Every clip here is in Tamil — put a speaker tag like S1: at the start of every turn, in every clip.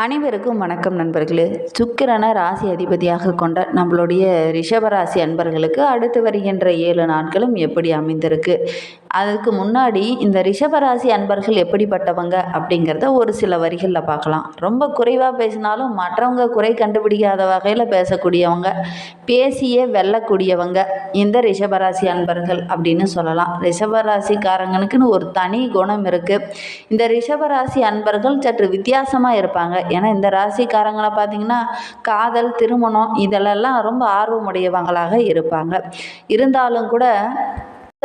S1: அனைவருக்கும் வணக்கம் நண்பர்களே. சுக்கிரனை ராசி அதிபதியாக கொண்ட நம்மளுடைய ரிஷபராசி அன்பர்களுக்கு அடுத்து வருகின்ற ஏழு நாட்களும் எப்படி அமைந்திருக்கு? அதுக்கு முன்னாடி இந்த ரிஷபராசி அன்பர்கள் எப்படிப்பட்டவங்க அப்படிங்கிறத ஒரு சில வரிகளில் பார்க்கலாம். ரொம்ப குறைவாக பேசினாலும் மற்றவங்க குறை கண்டுபிடிக்காத வகையில் பேசக்கூடியவங்க பேசியே வெல்லக்கூடியவங்க இந்த ரிஷபராசி அன்பர்கள் அப்படின்னு சொல்லலாம். ரிஷபராசிக்காரங்களுக்குன்னு ஒரு தனி குணம் இருக்குது இந்த ரிஷபராசி அன்பர்கள் சற்று வித்தியாசமாக இருப்பாங்க. ஏன்னா இந்த ராசிக்காரங்களை பார்த்திங்கன்னா காதல் திருமணம் இதெல்லாம் ரொம்ப ஆர்வமுடையவங்களாக இருப்பாங்க. இருந்தாலும் கூட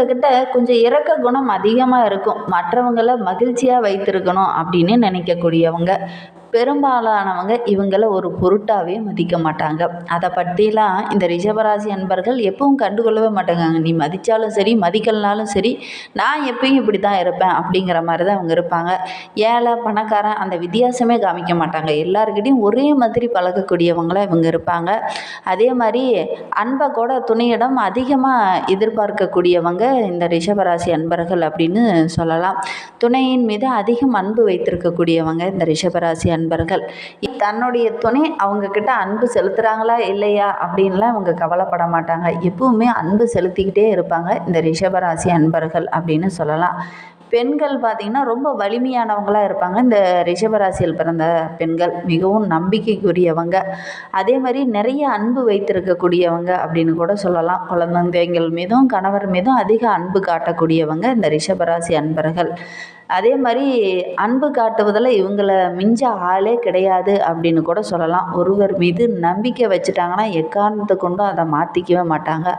S1: கிட்ட கொஞ்சம் இறக்க குணம் அதிகமாக இருக்கும். மற்றவங்களை மகிழ்ச்சியாக வைத்திருக்கணும் அப்படின்னு நினைக்கக்கூடியவங்க. பெரும்பாலானவங்க இவங்கள ஒரு பொருட்டாகவே மதிக்க மாட்டாங்க. அதை பற்றிலாம் இந்த ரிஷபராசி அன்பர்கள் எப்பவும் கண்டுகொள்ளவே மாட்டாங்க நீ மதித்தாலும் சரி மதிக்கலனாலும் சரி நான் எப்பயும் இப்படி தான் இருப்பேன் அப்படிங்கிற மாதிரி தான் அவங்க இருப்பாங்க. ஏழை பணக்காரன் அந்த வித்தியாசமே காமிக்க மாட்டாங்க. எல்லாருக்கிட்டையும் ஒரே மாதிரி பழகக்கூடியவங்களாக இவங்க இருப்பாங்க. அதே மாதிரி அன்பை கூட துணையிடம் அதிகமாக எதிர்பார்க்கக்கூடியவங்க இந்த ரிஷபராசி அன்பர்கள் அப்படின்னு சொல்லலாம். துணையின் மீது அதிகம் அன்பு வைத்திருக்கக்கூடியவங்க இந்த ரிஷபராசி நண்பர்கள். தன்னுடைய துணை அவங்கக்கிட்ட அன்பு செலுத்துகிறாங்களா இல்லையா அப்படின்லாம் அவங்க கவலைப்பட மாட்டாங்க. எப்பவுமே அன்பு செலுத்திக்கிட்டே இருப்பாங்க இந்த ரிஷபராசி அன்பர்கள் அப்படின்னு சொல்லலாம். பெண்கள் பார்த்திங்கன்னா ரொம்ப வலிமையானவங்களாக இருப்பாங்க. இந்த ரிஷபராசியில் பிறந்த பெண்கள் மிகவும் நம்பிக்கைக்குரியவங்க. அதே மாதிரி நிறைய அன்பு வைத்திருக்கக்கூடியவங்க அப்படின்னு கூட சொல்லலாம். குழந்தைங்கள் மீதும் கணவர் மீதும் அதிக அன்பு காட்டக்கூடியவங்க இந்த ரிஷபராசி அன்பர்கள். அதே மாதிரி அன்பு காட்டுவதில் இவங்கள மிஞ்ச ஆளே கிடையாது அப்படின்னு கூட சொல்லலாம். ஒருவர் மீது நம்பிக்கை வச்சுட்டாங்கன்னா எக்காரணத்தை கொண்டும் அதை மாற்றிக்கவே மாட்டாங்க.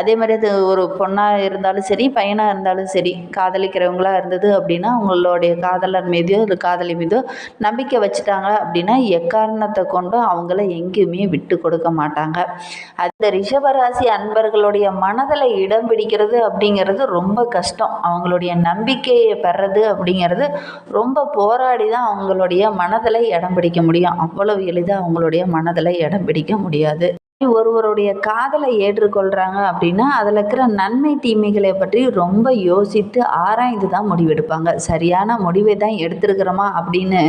S1: அதே மாதிரி அது ஒரு பொண்ணாக இருந்தாலும் சரி பையனாக இருந்தாலும் சரி காதலிக்கிறவங்களா இருந்தது அப்படின்னா அவங்களுடைய காதலர் மீதோ இல்லை காதலி மீதோ நம்பிக்கை வச்சுட்டாங்க அப்படின்னா எக்காரணத்தை கொண்டும் அவங்கள எங்கேயுமே விட்டு கொடுக்க மாட்டாங்க. அந்த ரிஷபராசி அன்பர்களுடைய மனதில் இடம் பிடிக்கிறது அப்படிங்கிறது ரொம்ப கஷ்டம். அவங்களுடைய நம்பிக்கையை பெறது அப்படிங்கிறது ரொம்ப போராடி தான் அவங்களுடைய மனதில் இடம் பிடிக்க முடியும். அவ்வளவு எளிதாக அவங்களுடைய மனதில் இடம் பிடிக்க முடியாது. ஒருவருடைய காதலை ஏற்றுக்கொள்கிறாங்க அப்படின்னா அதில் இருக்கிற நன்மை தீமைகளை பற்றி ரொம்ப யோசித்து ஆராய்ந்து தான் முடிவெடுப்பாங்க. சரியான முடிவை தான் எடுத்துருக்கிறோமா அப்படின்னு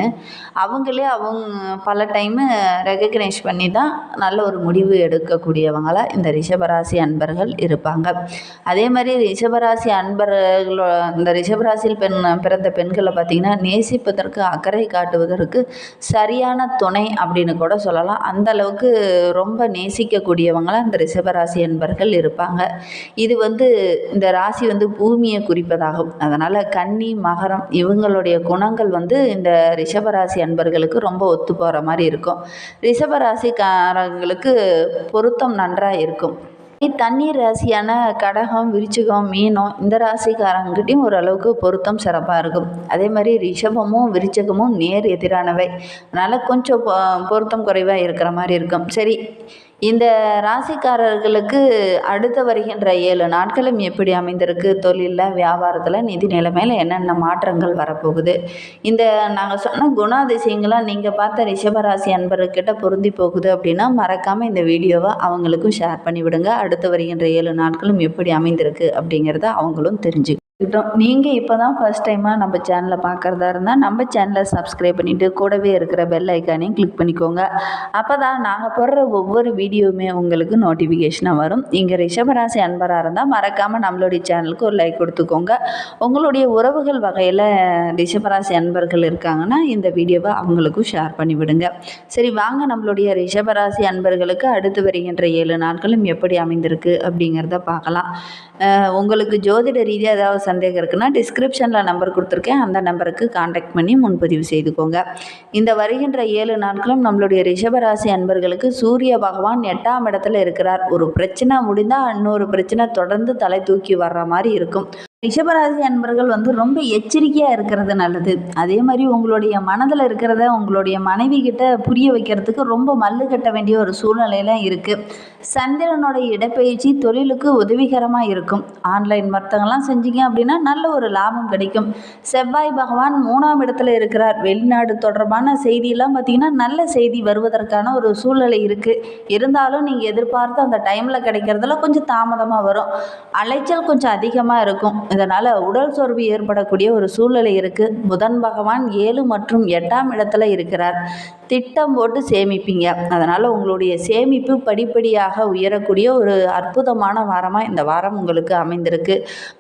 S1: அவங்களே அவங்க பல டைமு ரெகக்னைஸ் பண்ணி தான் நல்ல ஒரு முடிவு எடுக்கக்கூடியவங்களாக இந்த ரிஷபராசி அன்பர்கள் இருப்பாங்க. அதே மாதிரி ரிஷபராசி அன்பர்களோ இந்த ரிஷபராசியில் பெண் பிறந்த பெண்களை பார்த்திங்கன்னா நேசிப்பதற்கு அக்கறை காட்டுவதற்கு சரியான துணை அப்படின்னு கூட சொல்லலாம். அந்தளவுக்கு ரொம்ப நேசி நேசிக்கக்கூடியவங்களாக இந்த ரிஷபராசி அன்பர்கள் இருப்பாங்க. இது வந்து இந்த ராசி வந்து பூமியை குறிப்பதாகும். அதனால் கன்னி மகரம் இவங்களுடைய குணங்கள் வந்து இந்த ரிஷபராசி அன்பர்களுக்கு ரொம்ப ஒத்து போகிற மாதிரி இருக்கும். ரிஷபராசிக்காரங்களுக்கு பொருத்தம் நன்றாக இருக்கும். தண்ணீர் ராசியான கடகம் விருச்சிகம் மீனம் இந்த ராசிக்காரங்கிட்டையும் ஓரளவுக்கு பொருத்தம் சிறப்பாக இருக்கும். அதே மாதிரி ரிஷபமும் விருச்சகமும் நேர் எதிரானவை. அதனால் கொஞ்சம் பொருத்தம் குறைவாக இருக்கிற மாதிரி இருக்கும். சரி இந்த ராசிக்காரர்களுக்கு அடுத்து வருகின்ற ஏழு நாட்களும் எப்படி அமைந்திருக்கு? தொழிலில் வியாபாரத்தில் நிதி நிலைமையில் என்னென்ன மாற்றங்கள் வரப்போகுது? இந்த நாங்கள் சொன்ன குணாதிசயங்களாக நீங்கள் பார்த்த ரிஷபராசி அன்பர்கிட்ட பொருந்தி போகுது அப்படின்னா மறக்காமல் இந்த வீடியோவை அவங்களுக்கும் ஷேர் பண்ணிவிடுங்க. அடுத்து வருகின்ற ஏழு நாட்களும் எப்படி அமைந்திருக்கு அப்படிங்கிறத அவங்களும் தெரிஞ்சு நீங்கள் இப்போ தான் ஃபஸ்ட் டைமாக நம்ம சேனலை பார்க்குறதா இருந்தால் நம்ம சேனலை சப்ஸ்கிரைப் பண்ணிவிட்டு கூடவே இருக்கிற பெல் ஐக்கானையும் கிளிக் பண்ணிக்கோங்க. அப்போ தான் நாங்கள் போடுற ஒவ்வொரு வீடியோவுமே உங்களுக்கு நோட்டிஃபிகேஷனாக வரும். இங்கே ரிஷபராசி அன்பராக இருந்தால் மறக்காமல் நம்மளுடைய சேனலுக்கு ஒரு லைக் கொடுத்துக்கோங்க. உங்களுடைய உறவுகள் வகையில் ரிஷபராசி அன்பர்கள் இருக்காங்கன்னா இந்த வீடியோவை அவங்களுக்கும் ஷேர் பண்ணிவிடுங்க. சரி வாங்க நம்மளுடைய ரிஷபராசி அன்பர்களுக்கு அடுத்து வருகின்ற ஏழு நாட்களும் எப்படி அமைந்திருக்கு அப்படிங்கிறத பார்க்கலாம். உங்களுக்கு ஜோதிட ரீதியாக ஏதாவது சந்தேகம் இருக்குன்னா டிஸ்கிரிப்ஷனில் நம்பர் கொடுத்துருக்கேன். அந்த நம்பருக்கு காண்டாக்ட் பண்ணி முன்பதிவு செய்துக்கோங்க. இந்த வருகின்ற ஏழு நாட்களும் நம்மளுடைய ரிஷபராசி அன்பர்களுக்கு சூரிய பகவான் எட்டாம் இடத்துல இருக்கிறார். ஒரு பிரச்சனை முடிந்தால் இன்னொரு பிரச்சனை தொடர்ந்து தலை தூக்கி வர்ற மாதிரி இருக்கும். ரிஷபராசி அன்பர்கள் வந்து ரொம்ப எச்சரிக்கையாக இருக்கிறது நல்லது. அதே மாதிரி உங்களுடைய மனதில் இருக்கிறத உங்களுடைய மனைவி கிட்ட புரிய வைக்கிறதுக்கு ரொம்ப மல்லு கட்ட வேண்டிய ஒரு சூழ்நிலையெல்லாம் இருக்குது சந்திரனோட இடப்பெயர்ச்சி தொழிலுக்கு உதவிகரமாக இருக்கும். ஆன்லைன் வர்த்தகம்லாம் செஞ்சீங்க அப்படின்னா நல்ல ஒரு லாபம் கிடைக்கும். செவ்வாய் பகவான் மூணாம் இடத்துல இருக்கிறார். வெளிநாடு தொடர்பான செய்தியெல்லாம் பார்த்தீங்கன்னா நல்ல செய்தி வருவதற்கான ஒரு சூழ்நிலை இருக்குது இருந்தாலும் நீங்கள் எதிர்பார்த்து அந்த டைமில் கிடைக்கிறதுல கொஞ்சம் தாமதமாக வரும். அலைச்சல் கொஞ்சம் அதிகமாக இருக்கும். இதனால் உடல் சோர்வு ஏற்படக்கூடிய ஒரு சூழ்நிலை இருக்குது புதன் பகவான் ஏழு மற்றும் எட்டாம் இடத்துல இருக்கிறார். திட்டம் போட்டு சேமிப்பீங்க. அதனால் உங்களுடைய சேமிப்பு படிப்படியாக உயரக்கூடிய ஒரு அற்புதமான வாரமாக இந்த வாரம் உங்களுக்கு அமைந்திருக்கு.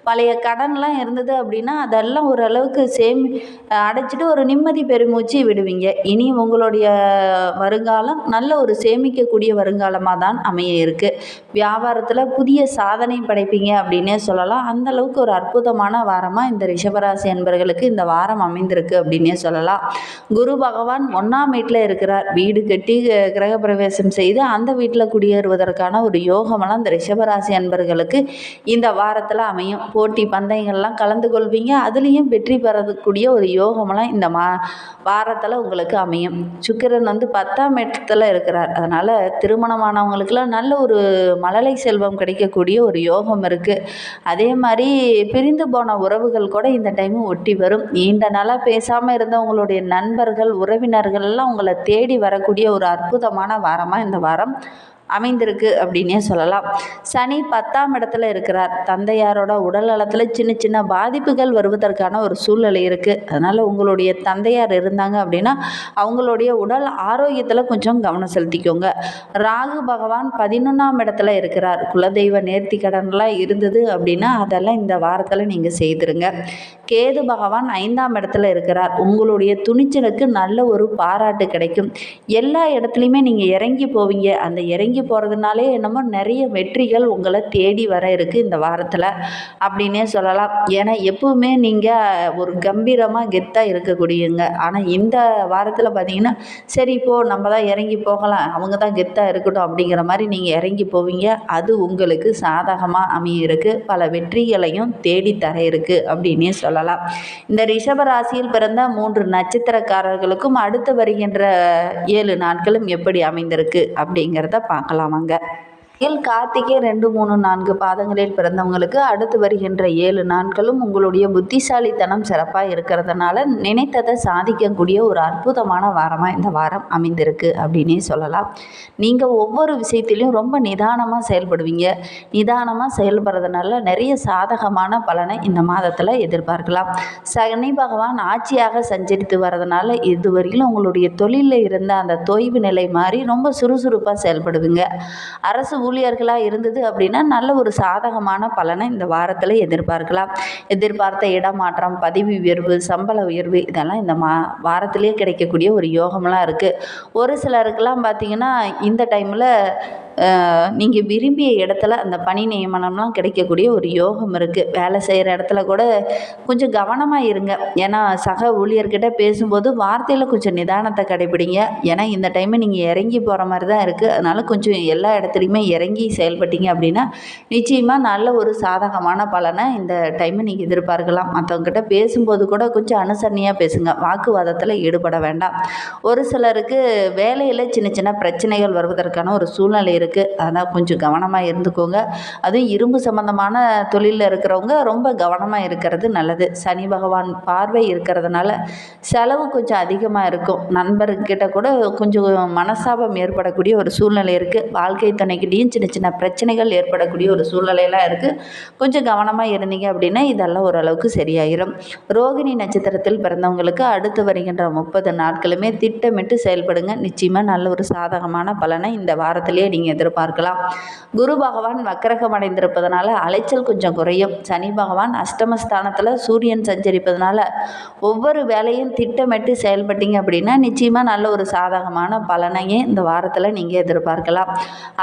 S1: பழைய கடன்லாம் இருந்தது அப்படின்னா அதெல்லாம் ஓரளவுக்கு சேமி அடைச்சிட்டு ஒரு நிம்மதி பெருமூச்சு விடுவீங்க. இனி உங்களுடைய வருங்காலம் நல்ல ஒரு சேமிக்கக்கூடிய வருங்காலமாக தான் அமைய இருக்குது வியாபாரத்தில் புதிய சாதனை படைப்பீங்க அப்படின்னே சொல்லலாம். அந்தளவுக்கு ஒரு அற்புதமான வாரமாக இந்த ரிஷபராசி என்பர்களுக்கு இந்த வாரம் அமைந்திருக்கு அப்படின்னே சொல்லலாம். குரு பகவான் ஒன்றாம் வீட்டில் இருக்கிறார். வீடு கட்டி கிரகப்பிரவேசம் செய்து அந்த வீட்டில் குடியேறுவதற்கான ஒரு யோகமெல்லாம் இந்த ரிஷபராசி அன்பர்களுக்கு இந்த வாரத்தில் அமையும். போட்டி பந்தயங்கள்லாம் கலந்து கொள்வீங்க. அதுலேயும் வெற்றி பெறக்கூடிய ஒரு யோகமெல்லாம் இந்த மா வாரத்தில் உங்களுக்கு அமையும். சுக்கிரன் வந்து பத்தாம் இடத்துல இருக்கிறார். அதனால் திருமணமானவங்களுக்கெல்லாம் நல்ல ஒரு மழலை செல்வம் கிடைக்கக்கூடிய ஒரு யோகம் இருக்குது அதே மாதிரி பிரிந்து போன உறவுகள் கூட இந்த டைமும் ஒட்டி வரும். நீண்ட நாளாக பேசாமல் இருந்தவங்களுடைய நண்பர்கள் உறவினர்கள் எல்லாம் உங்களை தேடி வரக்கூடிய ஒரு அற்புதமான வாரமாக இந்த வாரம். அமைந்திருக்கு அப்படின்னே சொல்லலாம். சனி பத்தாம் இடத்துல இருக்கிறார். தந்தையாரோட உடல் நலத்தில் சின்ன சின்ன பாதிப்புகள் வருவதற்கான ஒரு சூழ்நிலை இருக்குது அதனால் உங்களுடைய தந்தையார் இருந்தாங்க அப்படின்னா அவங்களுடைய உடல் ஆரோக்கியத்தில் கொஞ்சம் கவனம் செலுத்திக்கோங்க. ராகு பகவான் பதினொன்றாம் இடத்துல இருக்கிறார். குலதெய்வ நேர்த்தி கடன்லாம் இருந்தது அப்படின்னா அதெல்லாம் இந்த வாரத்தில் நீங்கள் செய்திருங்க. கேது பகவான் ஐந்தாம் இடத்துல இருக்கிறார். உங்களுடைய துணிச்சலுக்கு நல்ல ஒரு பாராட்டு கிடைக்கும். எல்லா இடத்துலையுமே நீங்கள் இறங்கி போவீங்க. அந்த இறங்கி போகிறதுனாலே என்னமோ நிறைய வெற்றிகள் உங்களை தேடி வர இருக்குது இந்த வாரத்தில் அப்படின்னே சொல்லலாம். ஏன்னா எப்பவுமே நீங்கள் ஒரு கம்பீரமாக கெத்தாக இருக்கக்கூடியங்க ஆனால் இந்த வாரத்தில் பார்த்தீங்கன்னா சரி இப்போ நம்ம தான் இறங்கி போகலாம். அவங்க தான் கெத்தாக இருக்கட்டும் அப்படிங்கிற மாதிரி நீங்கள் இறங்கி போவீங்க. அது உங்களுக்கு சாதகமாக அமையிருக்கு பல வெற்றிகளையும் தேடி தர இருக்கு அப்படின்னே சொல்லலாம். இந்த ரிஷப ராசியில் பிறந்த மூன்று நட்சத்திரக்காரர்களுக்கும் அடுத்து வருகின்ற ஏழு நாட்களும் எப்படி அமைந்திருக்கு அப்படிங்கிறத பார்க்கலாம் பண்ணலாமாங்க. இதில் கார்த்திகை ரெண்டு மூணு நான்கு பாதங்களில் பிறந்தவங்களுக்கு அடுத்து வருகின்ற ஏழு நாட்களும் உங்களுடைய புத்திசாலித்தனம் சிறப்பாக இருக்கிறதுனால நினைத்ததை சாதிக்கக்கூடிய ஒரு அற்புதமான வாரமாக இந்த வாரம் அமைந்திருக்கு அப்படின்னே சொல்லலாம். நீங்கள் ஒவ்வொரு விஷயத்திலையும் ரொம்ப நிதானமாக செயல்படுவீங்க. நிதானமாக செயல்படுறதுனால நிறைய சாதகமான பலனை இந்த மாதத்தில் எதிர்பார்க்கலாம். சனி பகவான் ஆட்சியாக சஞ்சரித்து வர்றதுனால இதுவரையிலும் உங்களுடைய தொழிலில் இருந்த அந்த தொய்வு நிலை மாதிரி ரொம்ப சுறுசுறுப்பாக செயல்படுவீங்க. அரசு ஊழியர்களாக இருந்தது அப்படின்னா நல்ல ஒரு சாதகமான பலனை இந்த வாரத்தில் எதிர்பார்க்கலாம். எதிர்பார்த்த இடமாற்றம் பதவி உயர்வு சம்பள உயர்வு இதெல்லாம் இந்த மா வாரத்திலே கிடைக்கக்கூடிய ஒரு யோகமெலாம் இருக்குது ஒரு சிலருக்கெல்லாம் பார்த்தீங்கன்னா இந்த டைமில் நீங்கள் விரும்பிய இடத்துல அந்த பணி நியமனம்லாம் கிடைக்கக்கூடிய ஒரு யோகம் இருக்குது வேலை செய்கிற இடத்துல கூட கொஞ்சம் கவனமாக இருங்க. ஏன்னா சக ஊழியர்கிட்ட பேசும்போது வார்த்தையில் கொஞ்சம் நிதானத்தை கடைபிடிங்க. ஏன்னா இந்த டைமு நீங்கள் இறங்கி போகிற மாதிரி தான் இருக்குது அதனால் கொஞ்சம் எல்லா இடத்துலையுமே இறங்கி செயல்பட்டீங்க அப்படின்னா நிச்சயமாக நல்ல ஒரு சாதகமான பலனை இந்த டைமு நீங்கள் எதிர்பார்க்கலாம். மற்றவங்ககிட்ட பேசும்போது கூட கொஞ்சம் அனுசரணையாக பேசுங்க. வாக்குவாதத்தில் ஈடுபட வேண்டாம். ஒரு சிலருக்கு வேலையில் சின்ன சின்ன பிரச்சனைகள் வருவதற்கான ஒரு சூழ்நிலை இருக்குது அதனால் கொஞ்சம் கவனமாக இருந்துக்கோங்க. அதுவும் இரும்பு சம்மந்தமான தொழிலில் இருக்கிறவங்க ரொம்ப கவனமாக இருக்கிறது நல்லது. சனி பகவான் பார்வை இருக்கிறதுனால செலவு கொஞ்சம் அதிகமாக இருக்கும். நண்பர்கிட்ட கூட கொஞ்சம் மனசாபம் ஏற்படக்கூடிய ஒரு சூழ்நிலை இருக்குது வாழ்க்கை துணைக்கிட்டேயும் சின்ன சின்ன பிரச்சனைகள் ஏற்படக்கூடிய ஒரு சூழ்நிலையெல்லாம் இருக்குது கொஞ்சம் கவனமாக இருந்தீங்க அப்படின்னா இதெல்லாம் ஓரளவுக்கு சரியாயிரும். ரோகிணி நட்சத்திரத்தில் பிறந்தவங்களுக்கு அடுத்து வருகின்ற முப்பது நாட்களுமே திட்டமிட்டு செயல்படுங்க. நிச்சயமாக நல்ல ஒரு சாதகமான பலனை இந்த வாரத்திலேயே நீங்கள் எதிர்பார்க்கலாம். குரு பகவான் வக்கரகம் அடைந்திருப்பதனால அலைச்சல் கொஞ்சம் குறையும். சனி பகவான் அஷ்டமஸ்தானத்தில் சூரியன் சஞ்சரிப்பதனால ஒவ்வொரு வேலையும் திட்டமிட்டு செயல்பட்டீங்க அப்படின்னா நிச்சயமாக நல்ல ஒரு சாதகமான பலனையே இந்த வாரத்தில் நீங்கள் எதிர்பார்க்கலாம்.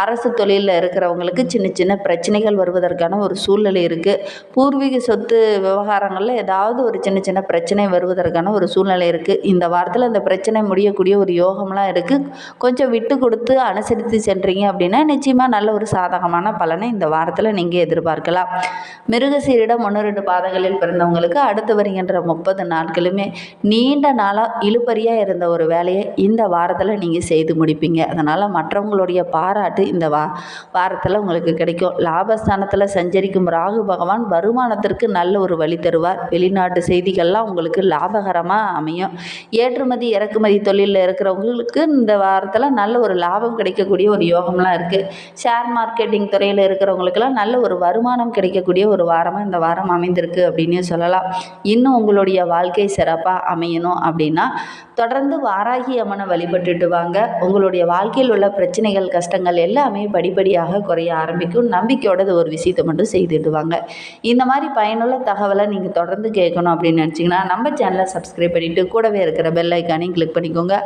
S1: அரசு தொழிலில் இருக்கிறவங்களுக்கு சின்ன சின்ன பிரச்சனைகள் வருவதற்கான ஒரு சூழ்நிலை இருக்குது பூர்வீக சொத்து விவகாரங்களில் ஏதாவது ஒரு சின்ன சின்ன பிரச்சனை வருவதற்கான ஒரு சூழ்நிலை இருக்குது இந்த வாரத்தில் இந்த பிரச்சனை முடியக்கூடிய ஒரு யோகம்லாம் இருக்குது கொஞ்சம் விட்டு கொடுத்து அனுசரித்து சென்றீங்க அப்படின்னா நிச்சயமாக நல்ல ஒரு சாதகமான பலனை இந்த வாரத்தில் நீங்கள் எதிர்பார்க்கலாம். மிருகசீரிடம் ஒன்று ரெண்டு பாதங்களில் பிறந்தவங்களுக்கு அடுத்து வருகின்ற முப்பது நாட்களுமே நீண்ட நாளாக இழுபறியாக இருந்த ஒரு வேலையை இந்த வாரத்தில் நீங்கள் செய்து முடிப்பீங்க. அதனால் மற்றவங்களுடைய பாராட்டு இந்த வா வாரத்தில் உங்களுக்கு கிடைக்கும். லாபஸ்தானத்தில் சஞ்சரிக்கும் ராகு பகவான் வருமானத்திற்கு நல்ல ஒரு வழி தருவார். வெளிநாட்டு செய்திகள்லாம் உங்களுக்கு லாபகரமாக அமையும். ஏற்றுமதி இறக்குமதி தொழிலில் இருக்கிறவங்களுக்கு இந்த வாரத்தில் நல்ல ஒரு லாபம் கிடைக்கக்கூடிய ஒரு யோகம்லாம் வாய்ப்புகள்லாம் இருக்குது ஷேர் மார்க்கெட்டிங் துறையில் இருக்கிறவங்களுக்கெல்லாம் நல்ல ஒரு வருமானம் கிடைக்கக்கூடிய ஒரு வாரமாக இந்த வாரம் அமைந்திருக்கு அப்படின்னே சொல்லலாம். இன்னும் உங்களுடைய வாழ்க்கை சிறப்பாக அமையணும் அப்படின்னா தொடர்ந்து வாராகி அம்மனை வழிபட்டுட்டு வாங்க. உங்களுடைய வாழ்க்கையில் உள்ள பிரச்சனைகள் கஷ்டங்கள் எல்லாமே படிப்படியாக குறைய ஆரம்பிக்கும். நம்பிக்கையோடது ஒரு விஷயத்தை மட்டும் செய்துட்டு வாங்க. இந்த மாதிரி பயனுள்ள தகவலை நீங்கள் தொடர்ந்து கேட்கணும் அப்படின்னு நினச்சிங்கன்னா நம்ம சேனலை சப்ஸ்கிரைப் பண்ணிவிட்டு கூடவே இருக்கிற பெல் ஐக்கானையும் கிளிக் பண்ணிக்கோங்க.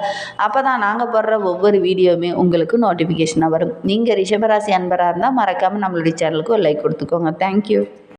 S1: அப்போ தான் நாங்கள் போடுற ஒவ்வொரு வீடியோவுமே உங்களுக்கு நோட்டிஃபிகேஷனாக வரும். நீங்கள் ரிஷபராசி அன்பராக இருந்தால் மறக்காமல் நம்மளுடைய சேனலுக்கு ஒரு லைக் கொடுத்துக்கோங்க. தேங்க்யூ